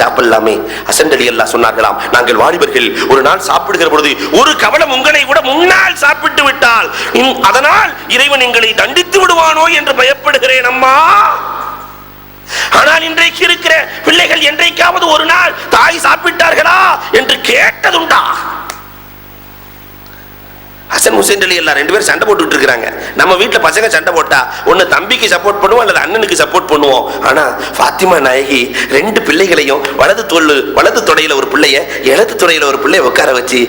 சாப்பிடலாமே ஹசன் எல்லாம் சொன்னார்களாம். நாங்கள் வாலிபர்கள் ஒரு நாள் சாப்பிடுகிற பொழுது ஒரு கவலம் உங்களை விட முன்னால் சாப்பிட்டு விட்டால் அதனால் இறைவன் எங்களை தண்டித்து விடுவானோ என்று பயப்படுகிறேன் அம்மா. ஆனால் இன்றைக்கு இருக்கிற பிள்ளைகள் என்றைக்காவது ஒரு நாள் தாய் சாப்பிட்டார்களா என்று கேட்டதுண்டா. ஹசன் ஹுசைன் அலி எல்லாம் ரெண்டு பேரும் சண்டை போட்டுட்டு இருக்கிறாங்க. நம்ம வீட்டில் பசங்க சண்டை போட்டா ஒன்று தம்பிக்கு சப்போர்ட் பண்ணுவோம் அல்லது அண்ணனுக்கு சப்போர்ட் பண்ணுவோம். ஆனா ஃபாத்திமா நாயகி ரெண்டு பிள்ளைகளையும் வலது தோல் வலது துடையில் ஒரு பிள்ளைய இடது துடையில் ஒரு பிள்ளைய உட்கார வச்சு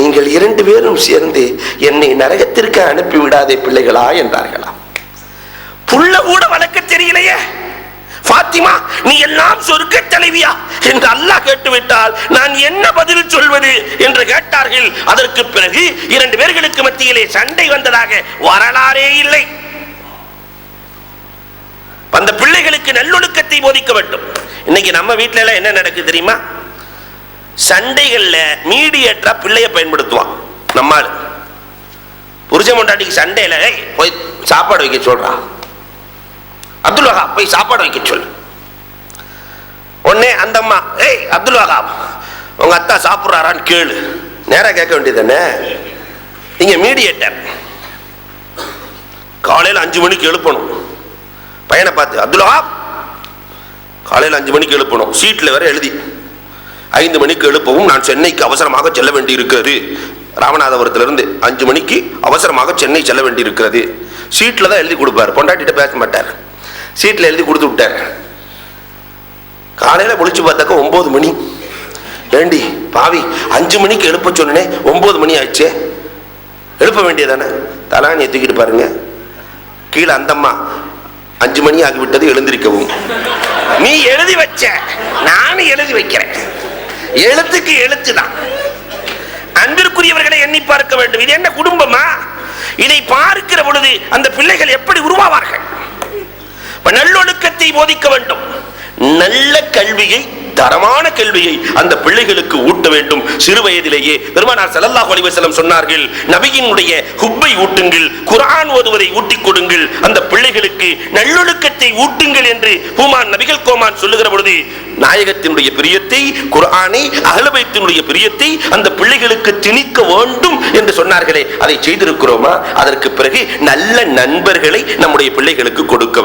நீங்கள் இரண்டு பேரும் சேர்ந்து என்னை நரகத்திற்கு அனுப்பி விடாதே பிள்ளைகளா என்றார்களாம். புள்ள கூட வளர்க்க தெரியலையே. பாத்திமா நீ எல்லாம் சொர்க்க தலைவியா என்று அல்லாஹ் கேட்டுவிட்டால் நான் என்ன பதில் சொல்வது என்று கேட்டார்கள். அதற்கு பிறகு இரண்டு பேர்களுக்கு மத்தியிலே சண்டை வந்ததாக வரலாறே இல்லை. அந்த பிள்ளைகளுக்கு நல்லொழுக்கத்தை போதிக்க வேண்டும். இன்னைக்கு நம்ம வீட்டுல எல்லாம் என்ன நடக்குது தெரியுமா? சண்டைகள்ல மீடியேட்டரா பிள்ளைய பயன்படுத்துவான். நம்மால் புருஷ மொண்டாட்டிக்கு சண்டையில போய் சாப்பாடு வைக்க சொல்றான் அப்துல் போய் சாப்பாடு வைக்க சொல்லு. அந்த அம்மா ஏய் அப்துல் வகாப் உங்க அத்தா சாப்பிட்றாரான்னு கேளு. நேரா கேட்க வேண்டியதானே நீங்க மீடியேட்டர். காலையில் அஞ்சு மணிக்கு எழுப்பணும். பையனை பார்த்து அப்துல் வகாப் காலையில் அஞ்சு மணிக்கு எழுப்பணும். சீட்டில் வேற எழுதி. ஐந்து மணிக்கு எழுப்பவும் நான் சென்னைக்கு அவசரமாக செல்ல வேண்டி இருக்கிறது ராமநாதபுரத்திலிருந்து அஞ்சு மணிக்கு அவசரமாக சென்னை செல்ல வேண்டியிருக்கிறது. சீட்டில் தான் எழுதி கொடுப்பார். பொண்டாட்டிட்ட பேச மாட்டார். சீட்டில் எழுதி கொடுத்து விட்டார். காலையில் முழிச்சு பார்த்தாக்க ஒன்பது மணி. ஏண்டி பாவி அஞ்சு மணிக்கு எழுப்ப சொன்னேனே ஒம்பது மணி ஆயிடுச்சே. எழுப்ப வேண்டியதானே? தலானி தூக்கிட்டு பாருங்க. கீழே அந்தம்மா அஞ்சு மணி ஆகிவிட்டது எழுந்திருக்கவும். நீ எழுதி வச்ச நானும் எழுதி வைக்கிறேன். எழுத்துக்கு எழுத்துதான் அன்பிற்குரியவர்களை எண்ணி பார்க்க வேண்டும். இது என்ன குடும்பமா? இதை பார்க்கிற பொழுது அந்த பிள்ளைகள் எப்படி உருவாவார்கள்? நல்லொழுக்கத்தை போதிக்க வேண்டும். நல்ல கல்வியை தரமான கல்வியை அந்த பிள்ளைகளுக்கு ஊட்ட வேண்டும். சிறு வயதிலேயே பெருமானார் ஸல்லல்லாஹு அலைஹி சொன்னார்கள் நபியினுடைய ஹுப்பை ஊட்டுங்கள் குரான் ஓதுவதை ஊட்டிக் கொடுங்கள். அந்த பிள்ளைகளுக்கு நல்லொழுக்கத்தை ஊட்டுங்கள் என்று பூமான் நபிகள் கோமான் சொல்லுகிற பொழுது நாயகத்தினுடைய பிரியத்தை குரானை அகலபைத்தினுடைய பிரியத்தை அந்த பிள்ளைகளுக்கு திணிக்க வேண்டும் என்று சொன்னார்களே. அதை செய்திருக்கிறோமா? அதற்கு பிறகு நல்ல நண்பர்களை நம்முடைய பிள்ளைகளுக்கு கொடுக்க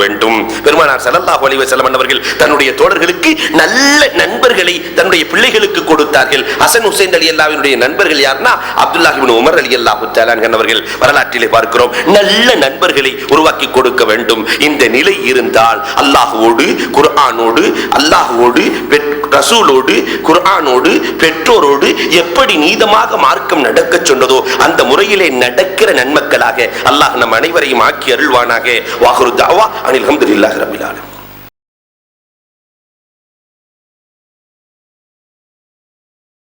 பெருமானார் ஸல்லல்லாஹு அலைஹி வஸல்லம் அவர்கள் தன்னுடைய தோழர்களுக்கு நல்ல நண்பர்களை தன்னுடைய பிள்ளைகளுக்கு கொடுத்தார்கள். ஹசன் ஹுசைன் அலி அல்லாவினுடைய நண்பர்கள் யாருன்னா அப்துல்லாஹிபின் உமர் அலி அல்லாஹு அவர்கள் வரலாற்றிலே பார்க்கிறோம். நல்ல நண்பர்களை உருவாக்கி கொடுக்க வேண்டும். இந்த நிலை இருந்தால் அல்லாஹுவோடு குர்ஆனோடு அல்லாஹுவோடு பெற்- ரசூலோடு குர்ஆனோடு பெற்றோரோடு எப்படி நீதமாக மார்க்கம் நடக்க சொன்னதோ அந்த முறையிலே நடக்கிற நன்மக்களாக அல்லாஹ் நம் அனைவரையும் ஆக்கி அருள்வானாக. வாகுரு தாவா அனில் அஹமதுல்லாஹ் Caserta Milano.